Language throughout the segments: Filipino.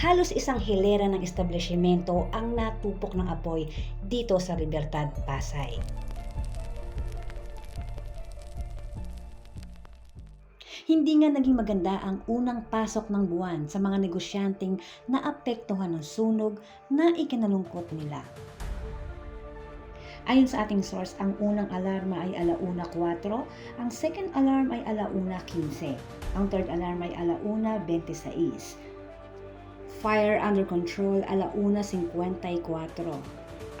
Halos isang hilera ng establishmento ang natupok ng apoy dito sa Libertad, Pasay. Hindi nga naging maganda ang unang pasok ng buwan sa mga negosyanteng naapektuhan ng sunog na ikinalungkot nila. Ayon sa ating source, ang unang alarma ay alauna 4, ang second alarm ay alauna 15, ang third alarm ay alauna 26. Fire under control alauna 54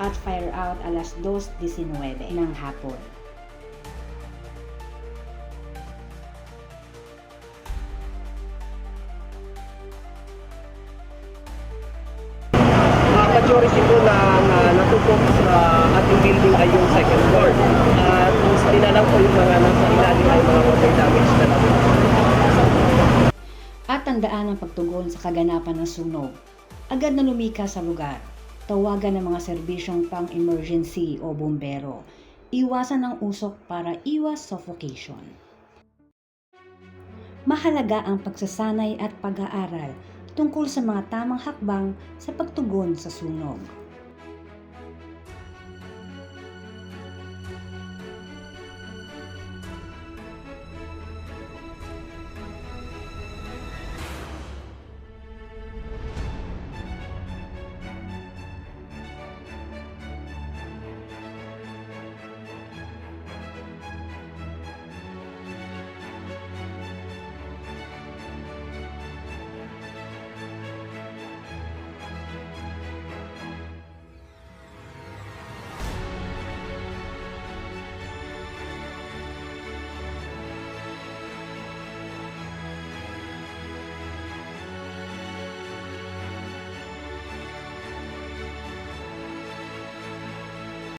at fire out alas 2.19 ng hapon. uh, majority po na, na natupok sa ating building ay yung second floor. At sa inalang po yung mga nasa ilalim ay mga water damage na lang. At tandaan ang pagtugon sa kaganapan ng sunog. Agad na lumika sa lugar. Tawagan ng mga serbisyong pang-emergency o bombero. Iwasan ang usok para iwas suffocation. Mahalaga ang pagsasanay at pag-aaral tungkol sa mga tamang hakbang sa pagtugon sa sunog.